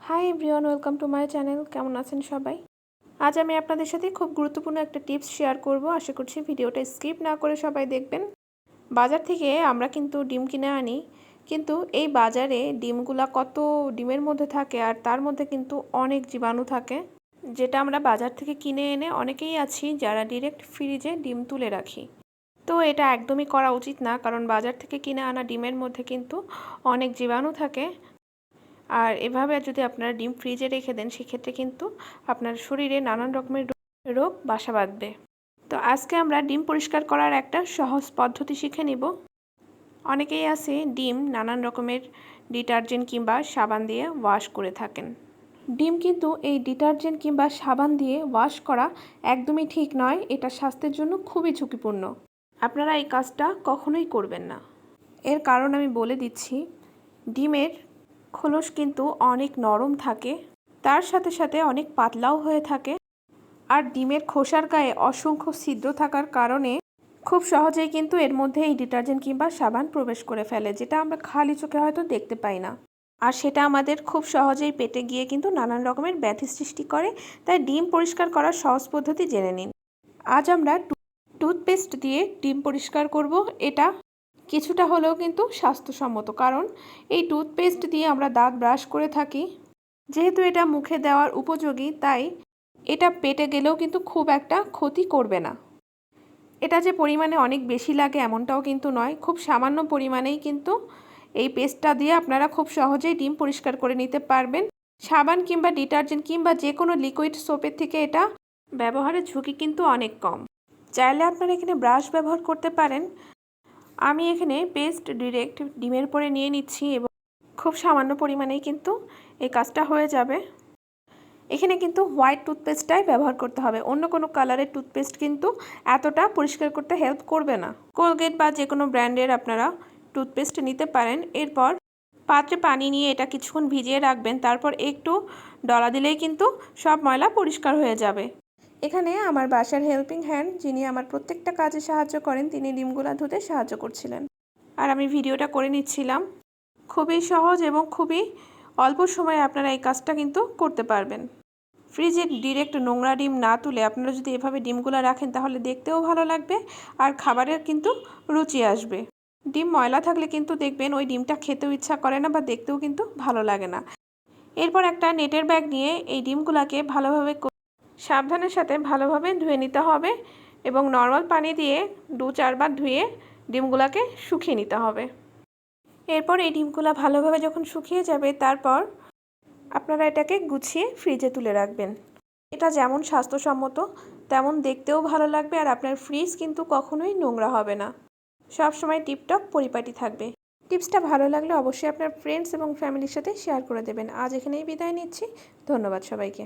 Hi everyone, welcome to my channel. কেমন আছেন সবাই? আজ আমি আপনাদের সাথে খুব গুরুত্বপূর্ণ একটা টিপস শেয়ার করব। আশা করছি ভিডিওটা স্কিপ না করে সবাই দেখবেন। বাজার থেকে আমরা কিন্তু ডিম কিনে আনি, কিন্তু এই বাজারে ডিমগুলা কত ডিমের মধ্যে থাকে আর তার মধ্যে কিন্তু অনেক জীবাণু থাকে, যেটা আমরা বাজার থেকে কিনে এনে অনেকেই আছি যারা ডিরেক্ট ফ্রিজে ডিম তুলে রাখি। তো এটা একদমই করা উচিত না, কারণ বাজার থেকে কিনে আনা ডিমের মধ্যে কিন্তু অনেক জীবাণু থাকে। আর এভাবে যদি আপনারা ডিম ফ্রিজে রেখে দেন, সেক্ষেত্রে কিন্তু আপনার শরীরে নানান রকমের রোগ বাসা বাঁধবে। তো আজকে আমরা ডিম পরিষ্কার করার একটা সহজ পদ্ধতি শিখে নিব। অনেকেই আছে ডিম নানান রকমের ডিটারজেন্ট কিংবা সাবান দিয়ে ওয়াশ করে থাকেন। ডিম কিন্তু এই ডিটারজেন্ট কিংবা সাবান দিয়ে ওয়াশ করা একদমই ঠিক নয়, এটা স্বাস্থ্যের জন্য খুবই ঝুঁকিপূর্ণ। আপনারা এই কাজটা কখনোই করবেন না। এর কারণ আমি বলে দিচ্ছি, ডিমের খোলস কিন্তু অনেক নরম থাকে। তার সাথে সাথে অনেক পাতলাও হয়ে থাকে। আর ডিমের খোসার গায়ে অসংখ্য ছিদ্র থাকার কারণে খুব সহজেই কিন্তু এর মধ্যে এই ডিটারজেন্ট কিংবা সাবান প্রবেশ করে ফেলে, যেটা আমরা খালি চোখে হয়তো দেখতে পাই না। আর সেটা আমাদের খুব সহজেই পেটে গিয়ে কিন্তু নানান রকমের ব্যাধি সৃষ্টি করে, তাই ডিম পরিষ্কার করার সহজ পদ্ধতি জেনে নিন। আজ আমরা টুথপেস্ট দিয়ে ডিম পরিষ্কার করব। এটা কিছুটা হলেও কিন্তু স্বাস্থ্যসম্মত। কারণ এই টুথপেস্ট দিয়ে আমরা দাঁত ব্রাশ করে থাকি। যেহেতু এটা মুখে দেওয়ার উপযোগী, তাই এটা পেটে গেলেও কিন্তু খুব একটা ক্ষতি করবে না। এটা যে পরিমাণে অনেক বেশি লাগে এমনটাও কিন্তু নয়। খুব সামান্য পরিমাণেই কিন্তু এই পেস্টটা দিয়ে আপনারা খুব সহজেই ডিম পরিষ্কার করে নিতে পারবেন। সাবান কিংবা ডিটারজেন্ট কিংবা যে কোনো লিকুইড সোপের থেকে এটা ব্যবহারের ঝুঁকি কিন্তু অনেক কম। চাইলে আপনারা এখানে ব্রাশ ব্যবহার করতে পারেন। আমি এখানে পেস্ট ডিরেক্ট ডিমের পরে নিয়ে নিচ্ছি এবং খুব সামান্য পরিমাণেই কিন্তু এই কাজটা হয়ে যাবে। এখানে কিন্তু হোয়াইট টুথপেস্টটাই ব্যবহার করতে হবে। অন্য কোনো কালারের টুথপেস্ট কিন্তু এতটা পরিষ্কার করতে হেল্প করবে না। কোলগেট বা যে কোনো ব্র্যান্ডের আপনারা টুথপেস্ট নিতে পারেন। এরপর পাত্রে পানি নিয়ে এটা কিছুক্ষণ ভিজিয়ে রাখবেন। তারপর একটু ডলা দিলেই কিন্তু সব ময়লা পরিষ্কার হয়ে যাবে। এখানে আমার বাসার হেল্পিং হ্যান্ড যিনি আমার প্রত্যেকটা কাজে সাহায্য করেন, তিনি ডিমগুলা ধুতে সাহায্য করছিলেন। আর আমি ভিডিওটা করে নিচ্ছিলাম। খুবই সহজ এবং খুবই অল্প সময়ে আপনারা এই কাজটা কিন্তু করতে পারবেন। ফ্রিজে ডিরেক্ট নোংরা ডিম না তুলে আপনারা যদি এভাবে ডিমগুলো রাখেন, তাহলে দেখতেও ভালো লাগবে আর খাবারের কিন্তু রুচি আসবে। ডিম ময়লা থাকলে কিন্তু দেখবেন ওই ডিমটা খেতেও ইচ্ছা করে না বা দেখতেও কিন্তু ভালো লাগে না। এরপর একটা নেটের ব্যাগ নিয়ে এই ডিমগুলোকে ভালোভাবে সাবধানের সাথে ভালোভাবে ধুয়ে নিতে হবে এবং নর্মাল পানি দিয়ে দু চারবার ধুয়ে ডিমগুলোকে শুকিয়ে নিতে হবে। এরপর এই ডিমগুলো ভালোভাবে যখন শুকিয়ে যাবে, তারপর আপনারা এটাকে গুছিয়ে ফ্রিজে তুলে রাখবেন। এটা যেমন স্বাস্থ্যসম্মত, তেমন দেখতেও ভালো লাগবে আর আপনার ফ্রিজ কিন্তু কখনোই নোংরা হবে না। সব সময় টিপটপ পরিপাটি থাকবে। টিপসটা ভালো লাগলে অবশ্যই আপনার ফ্রেন্ডস এবং ফ্যামিলির সাথে শেয়ার করে দেবেন। আজ এখানেই বিদায় নিচ্ছি। ধন্যবাদ সবাইকে।